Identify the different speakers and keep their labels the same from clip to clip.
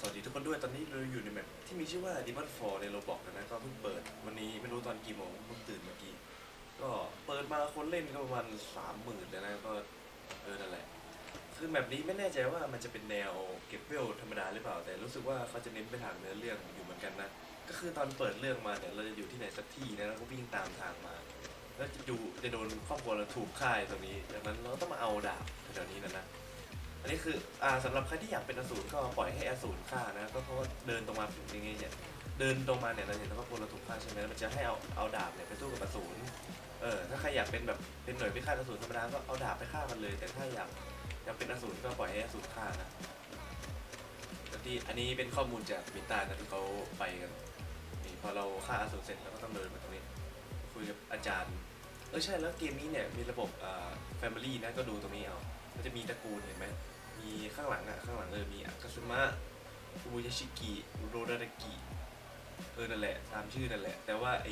Speaker 1: สวัสดีทุกคนด้วยตอนนี้เราอยู่ในแมปที่มีชื่อว่า Demon f a l ในโรบอกนะก็เพิ่งเปิดวันนี้ไม่รู้ตอนกี่โมงเพิ่งตื่นเมื่อกี้ ก็เปิดมาคนเล่นก็ประมาณสามหมื่นแล้วนะก็เออนั่นแหละ คือแมปนี้ไม่แน่ใจว่ามันจะเป็นแนวเก็บเวลธรรมดาหรือเปล่า แต่รู้สึกว่าเขาจะเน้นไปทางเนื้อเรื่องอยู่เหมือนกันนะ ก็คือตอนเปิดเรื่องมาเนี่ยเราจะอยู่ที่ไหนสักที่นะแล้วก็วิ่งตามทางมาแล้วจะอยู่จะโดนครอบครัวเราถูกฆ่ายตรงนี้ดังนั้นเราต้องมาเอาดาบแถวนี้นะนะ อันนี้คืออ่าสำหรับใครที่อยากเป็นอสูรก็ปล่อยให้อสูรฆ่านะก็เพราะว่าเดินตรงมาอย่างเงี้ยเนี่ยเดินตรงมาเนี่ยเราเห็นว่าคนเราถูกฆ่าใช่ไหมแล้วมันจะให้เอาเอาดาบเนี่ยไปสู้กับอสูรเออถ้าใครอยากเป็นแบบเป็นหน่วยพิฆาตอสูรธรรมดาก็เอาดาบไปฆ่ามันเลย แต่ถ้าอยากอยากเป็นอสูรก็ปล่อยให้อสูรฆ่านะแล้วที่อันนี้เป็นข้อมูลจากมิตานะที่เขาไปกันนี่พอเราฆ่าอสูรเสร็จเราก็ต้องเดินมาตรงนี้ คุยกับอาจารย์เออใช่แล้วเกมนี้เนี่ยมีระบบอ่า family นะก็ดูตรงนี้เอามันจะมีตระกูลเห็นไหม มีข้างหลังอะข้างหลังเออมีอากาซุมะอุบุยาชิกิโรดารากิเออนั่นแหละตามชื่อนั่นแหละ แต่ว่าไอ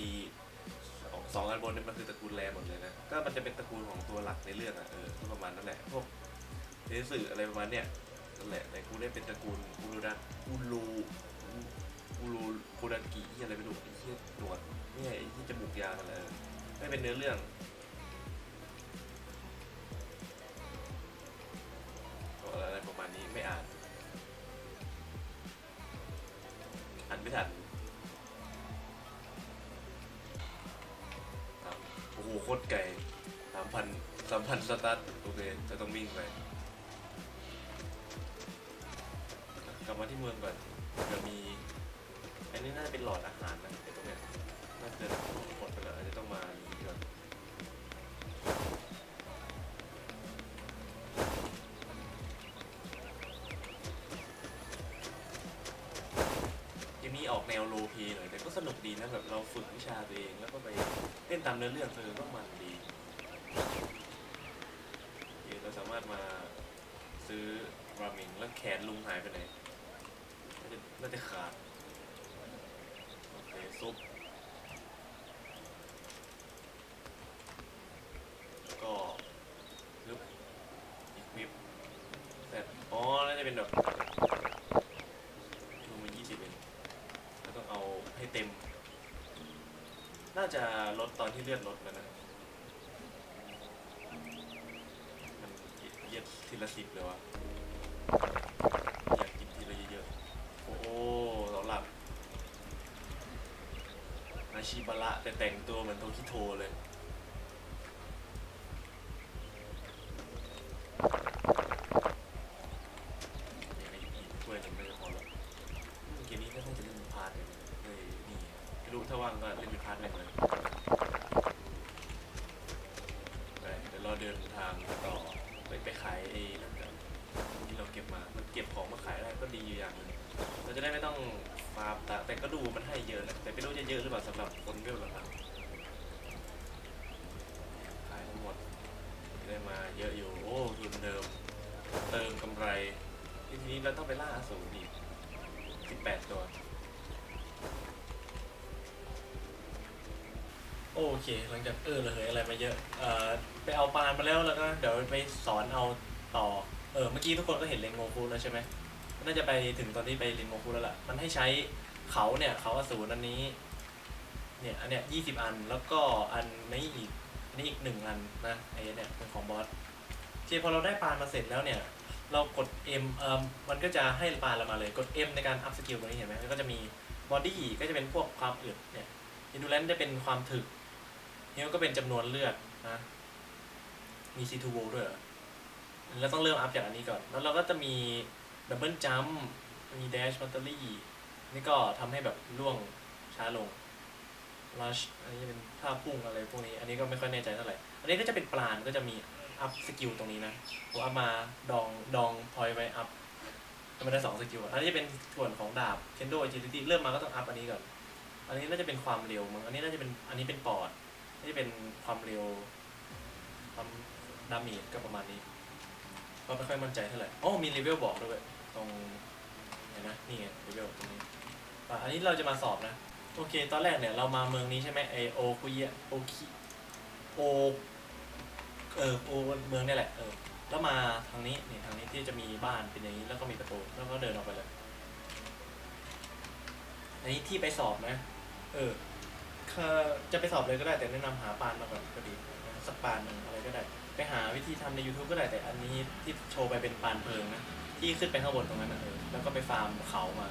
Speaker 1: สองสองอันบนเนี่ยมันคือตระกูลแรหมดเลยนะก็มันจะเป็นตระกูลของตัวหลักในเรื่องอะเออก็ประมาณนั่นแหละพวกเทสึอะไรประมาณเนี้ยนั่นแหละแต่กูได้เป็นตระกูลอุรุดะอุลูอุลูโคดากิที่อะไรไม่รู้ไอ้ที่หนวดเนี่ยไอ้ที่จมูกยาวนั่นแหละเออไม่เป็นเนื้อเรื่องามพันสตาร์ทโอเคจะต้องวิ่งไปกลับมาที่เมืองก่อนจะมี อันนี้น่าจะเป็นหลอดอาหารนะเดี๋ยวตรงเนี้ยน่าจะหมดไปแล้วอาจจะต้องมาอีกก่อนมีออกแนวโลเพหน่อยแต่ก็สนุกดีนะแบบเราฝึกวิชาตัวเองแล้วก็ไปเล่นตามเนื้อเรื่องเออก็มันดี เราสามารถมาซื้อราเมงแล้วแขนลุงหายไปไหนน่าจะน่าจะขาดโอเคซุปแล้วก็ลึบอีกวิบแต่อ๋อน่าจะเป็นแบบรวมมันยี่สิบเองแล้วต้องเอาให้เต็ม น่าจะลดตอนที่เลือดลดแล้วนะ มันเย็ด ทีละสิบเลยวะอยากกินทีละเยอะๆ โอ้โหเราหลับอาชิบะระแต่แต่งตัวเหมือนโทคิโทเลย ยังไงอีกถ้วยหนึงไม่จะพอแล้วเกมนี้ก็น่าจะเล่นเป็นพาร์ทเลยเลยนี่ไม่รู้ถ้าว่างก็เล่นเป็นพาร์ทหนึ่งเลยไปเดี๋ยวเราเดินทางต่อไปไปขายไอ้นั่นกันที่เราเก็บมา มันเก็บของมาขายได้ก็ดีอยู่อย่างหนึงเราจะได้ไม่ต้องฟาร์มแต่แต่ก็ดูมันให้เยอะนะแต่ไม่รู้จะ เยอะหรือเปล่าสำหรับคนเวลหลังขายทั้งหมดได้มาเยอะอยู่ โอ้ทุนเดิม เติมกำไร ทีนี้เราต้องไปล่าอสูรอีก18ตัว โอเค หลังจากเออระเหยอะไรมาเยอะ เอ่อ ไปเอาปานมาแล้วแล้วก็เดี๋ยวไปสอนเอาต่อ เออ เมื่อกี้ทุกคนก็เห็นเลนโงคุแล้วใช่ไหมน่าจะไปถึงตอนที่ไปเลนโงคุแล้วล่ะ มันให้ใช้เขาเนี่ย เขาอสูรอันนี้ เนี่ยอันเนี้ยยี่สิบอันแล้วก็อันนี้อีกอันนี้อีกหนึ่งอันนะไอ้เนี่ยเป็นของบอสเคพอเราได้ปานมาเสร็จแล้วเนี่ย เรากด M เอ่อมันก็จะให้ปานเรามาเลยกด M ในการอัพสกิลตรงนี้เห็นไหมก็จะมีบอดี้ก็จะเป็นพวกความอึดเนี่ยอินดูแลนจะเป็นความถึกเฮลก็เป็นจำนวนเลือดนะมี C2 โด้วยเหรอเราต้องเริ่มอัพจากอันนี้ก่อน แล้วเราก็จะมีดับเบิลจัมมี dash battery นี่ก็ทำให้แบบล่วงช้าลง rush อันนี้เป็นท่าพุ่งอะไรพวกนี้ อันนี้ก็ไม่ค่อยแน่ใจเท่าไหร่ อันนี้ก็จะเป็นปลานก็จะมีอัพสกิลตรงนี้นะผมเอามาดองดองพอยไว้อัพก็ไม่ได้สองสกิลอันนี้จะเป็นส่วนของดาบเคนโด agility เริ่มมาก็ต้องอัพอันนี้ก่อน อันนี้น่าจะเป็นความเร็วมั้งอันนี้น่าจะเป็นอันนี้เป็นปอดอันนี้เป็นความเร็วความดามจก็ประมาณนี้ก็ไม่ค่อยมั่นใจเท่าไหร่อ๋อมีเลเวลบอกด้วยตรงเห็นนะนี่ไงเลเวลตรงนี้อ่อันนี้เราจะมาสอบนะ โอเค ตอนแรกเนี่ยเรามาเมืองนี้ใช่ไหมไอโอคุยะโอคิโอเออโอเมืองนี่แหละเออแล้วมาทางนี้นี่ทางนี้ที่จะมีบ้านเป็นอย่างนี้แล้วก็มีประตูแล้วก็เดินออกไปเลย
Speaker 2: อันนี้ที่ไปสอบนะ เออจะไปสอบเลยก็ได้แต่แนะนำหาปานมาก่อนก็ดีสักปานหนึ่งอะไรก็ได้ ไปหาวิธีทำใน YouTube ก็ได้แต่อันนี้ที่โชว์ไปเป็นปานเพลิงนะที่ขึ้นไปข้างบนตรงนั้นนะเออแล้วก็ไปฟาร์มเขามา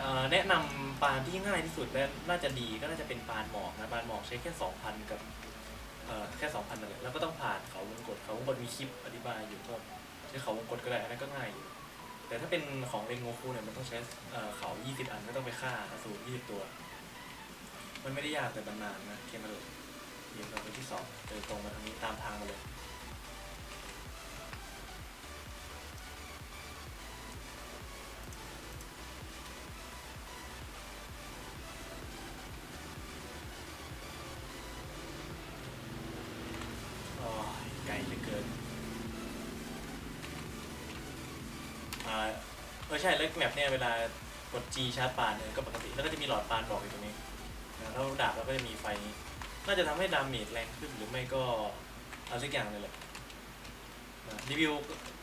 Speaker 2: เอ่อแนะนำปานที่ง่ายที่สุดและน่าจะดีก็น่าจะเป็นปานหมอกนะปานหมอกใช้แค่สองพันกับเอ่อแค่สองพันนั่นแหละแล้วก็ต้องผ่านเขาวงกตเขาวงกตมีคลิปอธิบายอยู่ก็ใช้เขาวงกตก็ได้อันนั้นก็ง่ายอยู่แต่ถ้าเป็นของเรนโงคูเนี่ยมันต้องใช้เอ่อเขา20อันก็ต้องไปฆ่าอสูร20ตัว มันไม่ได้ยากแต่มันนานนะเคมาดูเดี๋ยวเราไปที่สองเดินตรงมาทางนี้ตามทางมาเลย ช่แล้วแมปเนี่ยเวลากด G ชาร์จปานเนี่ยก็ปกติแล้วก็จะมีหลอดปานบอกอยู่ตรงนี้นะแล้วดาบเราก็จะมีไฟ น่าจะทำให้ดาเมจแรงขึ้นหรือไม่ก็อะไรสักอย่างเลยแหละนะรีวิว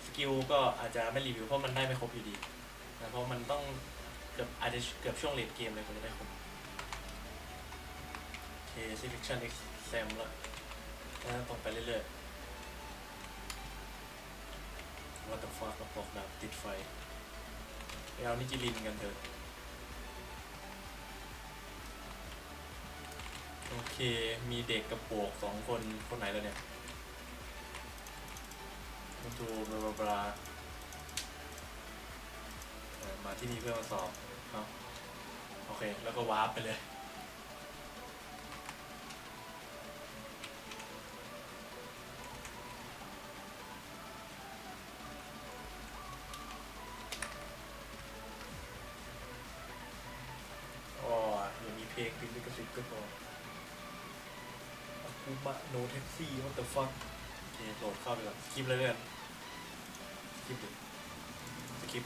Speaker 2: สกิลก็อาจจะไม่รีวิวเพราะมันได้ไม่ครบอยู่ดีนะเพราะมันต้องเกือบอาจจะเกือบช่วงเลดเกมเลยกว่าจะได้ครบโอเค selection exam แล้วแล้วตรงไปเรื่อยๆ What the fuck กระปอกดาบติดไฟ เอานิจิลินกันเถอะโอเค มีเด็กกับโปกสองคน คนไหนแล้วเนี่ยมาดูบลาบลามาที่นี่เพื่อมาสอบเนาะโอเค แล้วก็วาร์ปไปเลย ผิดลิขสิทธิ์ก็พออากูมะโนแท็กซี่ what the fuck โอเคโหลดเข้าไปก่อนสกิปเลยเพื่อนสกิปเลยสกิป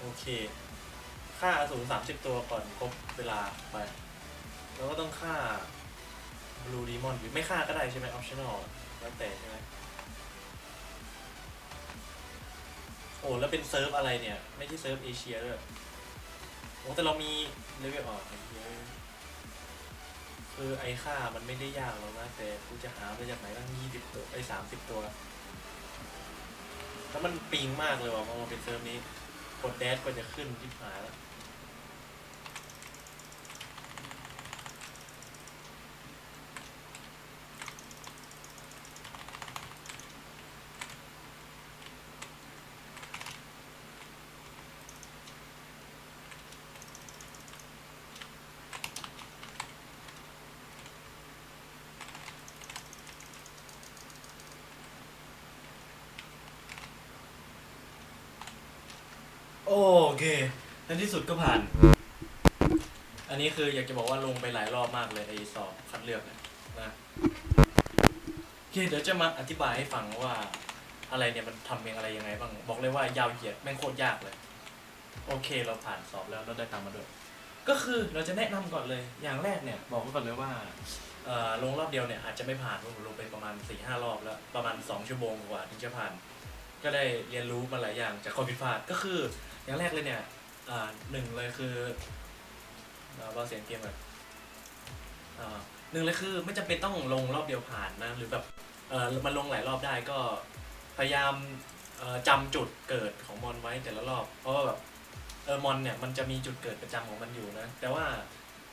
Speaker 2: โอเค ค่าสูรสามสิบตัวก่อนครบเวลาไป แล้วก็ต้องฆ่า blue demon หรือไม่ฆ่าก็ได้ใช่ไหม optional แล้วแต่ใช่ไหมโอ้แล้วเป็นเซิร์ฟอะไรเนี่ย ไม่ใช่เซิร์ฟเอเชียด้วย โอ้แต่เรามีเลเวลออกคือไอ้ค่ามันไม่ได้ยากหรอกนะแต่กูจะหามาจากไหนตั้งยี่สิบตัวไอ้สามสิบตัว แล้วมันปิงมากเลยว่ะพอมาเป็นเซิร์ฟนี้ กดแดดก็จะขึ้นที่หายแล้ว โอ เค ในที่สุดก็ผ่าน อันนี้คืออยากจะบอกว่าลงไปหลายรอบมากเลยไอ้สอบคัดเลือกเนยนะโอเคเดี๋ยวจะมาอธิบายให้ฟังว่า อะไรเนี่ยมันทำเองอะไรยังไงบ้าง บอกเลยว่ายาวเหยียดแม่งโคตรยากเลย โอเคเราผ่านสอบแล้วเราได้ตังค์มาด้วย ก็คือเราจะแนะนำก่อนเลย อย่างแรกเนี่ย บอกไว้ก่อนเลยว่าเอ่อลงรอบเดียวเนี่ยอาจจะไม่ผ่านผมลงไปประมาณ4ี่ห้ารอบแล้ว ประมาณ 2 ชั่วโมงกว่าถึงจะผ่าน ก็ได้เรียนรู้มาหลายอย่างจากข้อผิดพลาดก็คืออย่างแรกเลยเนี่ยอ่าหนึ่งเลยคือเราเบาเสียงเกมแบบอ่าหนึ่งเลยคือไม่จำเป็นต้องลงรอบเดียวผ่านนะหรือแบบเออมันลงหลายรอบได้ก็พยายามเอ่อจำจุดเกิดของมอนไว้แต่ละรอบ เพราะว่าแบบเออมอนเนี่ยมันจะมีจุดเกิดประจำของมันอยู่นะแต่ว่า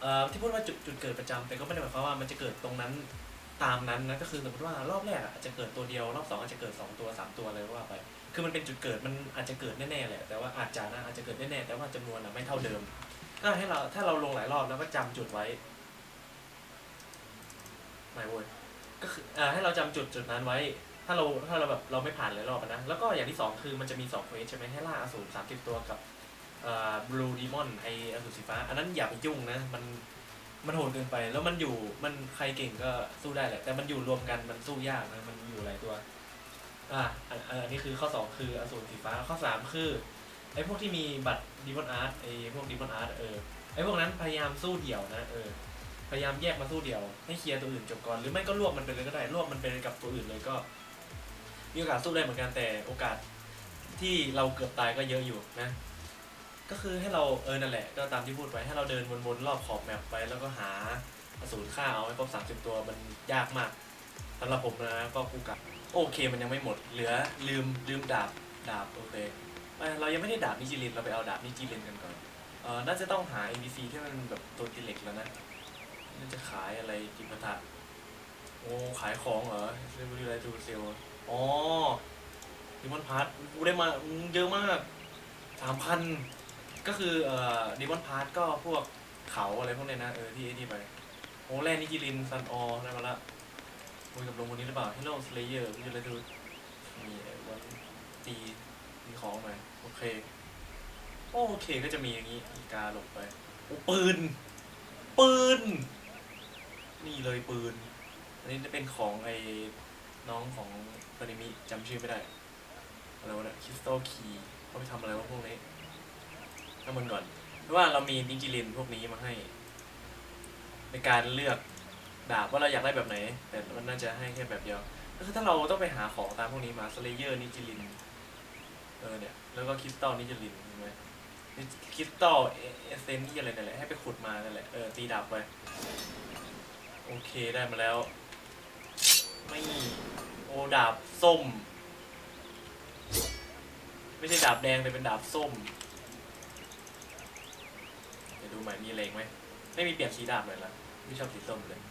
Speaker 2: เอ่อที่พูดว่าจุดจุดเกิดประจำแต่ก็ไม่ได้หมายความว่ามันจะเกิดตรงนั้น ตามนั้นนะก็คือสมมติว่ารอบแรกอาจจะเกิดตัวเดียวรอบสองอาจจะเกิดสองตัวสามตัวอะไรว่าไป คือมันเป็นจุดเกิดมันอาจจะเกิดแน่ๆแหละแต่ว่าอาจจะนะอาจจะเกิดแน่ๆแต่ว่าจำนวนอะไม่เท่าเดิม ก็ให้เราถ้าเราลงหลายรอบแล้วก็จำจุดไว้ไม่เว้ยก็คืออ่าให้เราจำจุดจุดนั้นไว้ ถ้าเราถ้าเราแบบเราไม่ผ่านหลายรอบนะ แล้วก็อย่างที่สองคือมันจะมีสองเควสใช่ไหมให้ล่าอสูรสามสิบตัวกับอ่าบลูดีมอนไออสูรสีฟ้า อันนั้นอย่าไปยุ่งนะมัน มันโหดเกินไป แล้วมันอยู่มันใครเก่งก็สู้ได้แหละ แต่มันอยู่รวมกันมันสู้ยากนะมันอยู่หลายตัว อ่าอันอันนี้คือข้อ2คืออสูรสีฟ้าข้อ3คือไอ้พวกที่มีบัตรดีมอนอาร์ตไอ้พวกดีมอนอาร์ตเออไอ้พวกนั้นพยายามสู้เดี่ยวนะเออพยายามแยกมาสู้เดี่ยว ให้เคลียร์ตัวอื่นจบก่อนหรือไม่ก็รวบมันไปเลยก็ได้รวบมันไปกับตัวอื่นเลยก็มีโอกาสสู้ได้เหมือนกันแต่โอกาสที่เราเกือบตายก็เยอะอยู่นะ ก็คือให้เราเออนั่นแหละ ก็ตามที่พูดไปให้เราเดินวนๆรอบขอบแมปไป แล้วก็หาอสูรฆ่าเอาให้ครบสามสิบตัวมันยากมากสำหรับผมนะก็กูกะโอเคมันยังไม่หมด เหลือลืมลืมดาบดาบโอเคเอ้ยเรายังไม่ได้ดาบนิจิลินเราไปเอาดาบนิจิลินกันก่อนเออน่าจะต้องหา NPC ที่มันแบบตัวติเล็กแล้วนะน่าจะขายอะไรจิปาถะโอ้ขายของเหรอเซลล์อะไรดูเซลอ๋อดิมอนพาร์ทกูได้มาเยอะมากสามพัน ก็คือเอ่อดิมอนพาร์ทก็พวกเขาอะไรพวกเนี้ยนะเออที่ไอ้นี่ไปโอ้แร่นิจิลินซันออได้มาละคุยกับลงคนนี้หรือเปล่า Hello Slayer วิจูเลตูมีไอ้วันตีมีของหน่อยโอเค โอเคก็จะมีอย่างนี้อีกาหลบไปโอ้ปืน ปืน นี่เลยปืน อันนี้จะเป็นของไอ้น้องของปริมิจำชื่อไม่ได้อะไรวะเนี่ยคริสตัลคีย์เขาไปทำอะไรวะพวกนี้ น้ำมันก่อน เพราะว่าเรามีนิจิลินพวกนี้มาให้ ในการเลือกดาบว่าเราอยากได้แบบไหน แต่มันน่าจะให้แค่แบบเดียวก็คือถ้าเราต้องไปหาของตามพวกนี้มาสเลเยอร์นิจิลินเออเนี่ยแล้วก็คริสตัลนิจิลินใช่ไหมคริสตัลเอเซนที่อะไรนั่นแหละให้ไปขุดมานั่นแหละเออตีดาบไปโอเคได้มาแล้ว ไม่โอดาบส้ม ไม่ใช่ดาบแดงแต่เป็นดาบส้ม ดูใหม่มีอะไรอีกไหมไม่มีเปลี่ยนสีดาบเลยละไม่ชอบสีส้มเลย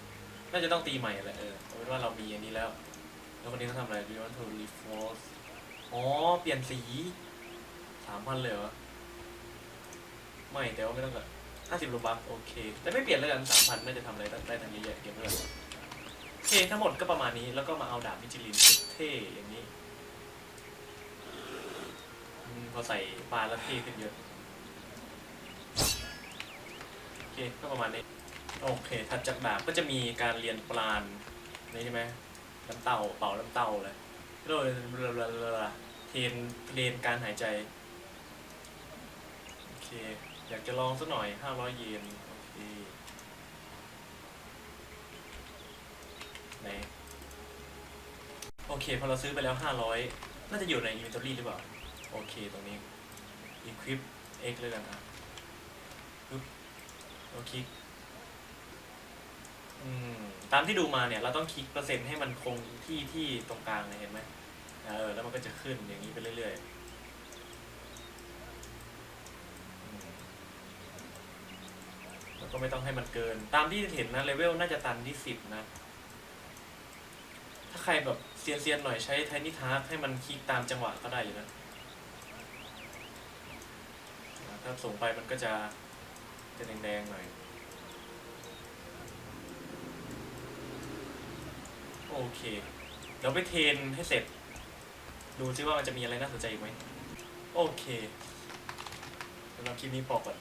Speaker 2: น่าจะต้องตีใหม่แหละเออเอาเป็นว่าเรามีอันนี้แล้ว แล้ววันนี้เขาทำอะไร Do you want to reforce อ๋อเปลี่ยนสีสามพันเลยเหรอไม่แต่ว่าไม่ต้องก่อนห้าสิบรูบัคโอเค แต่ไม่เปลี่ยนเลยกันสามพันน่าจะทำอะไรได้ทันเยอะๆเก็บไว้ก่อนโอเคทั้งหมดก็ประมาณนี้แล้วก็มาเอาดาบมิจิลินเท่อย่างนี้อืมพอใส่ปลาแล้วเท่ขึ้นเยอะ โอเค ก็ประมาณนี้ โอเคถัดจากดาบก็จะมีการเรียนปราณนี่ใช่ไหมน้ำเต่าเป่าน้ำเต่าเลยโดยเทรนเรียนการหายใจ โอเค อยากจะลองสักหน่อย 500 เยน โอเคไหนโอเค พอเราซื้อไปแล้ว 500 น่าจะอยู่ใน inventory หรือเปล่า โอเค ตรงนี้ equip x เลยกันอะปึ๊บ เราคลิกอืมตามที่ดูมาเนี่ยเราต้องคลิกเปอร์เซ็นต์ให้มันคงที่ที่ตรงกลางเลยเห็นไหมเออแล้วมันก็จะขึ้นอย่างนี้ไปเรื่อยๆมแล้วก็ไม่ต้องให้มันเกิน ตามที่เห็นนะเลเวลน่าจะตันที่สิบนะ ถ้าใครแบบเซียนๆหน่อยใช้ไทนิทาร์ให้มันคลิกตามจังหวะก็ได้อยู่นะถ้าส่งไปมันก็จะ จะแดงๆหน่อย โอเคเดี๋ยวไปเทนให้เสร็จ ดูซิว่ามันจะมีอะไรน่าสนใจอีกไหม โอเคสำหรับคลิปนี้ปอกก่อน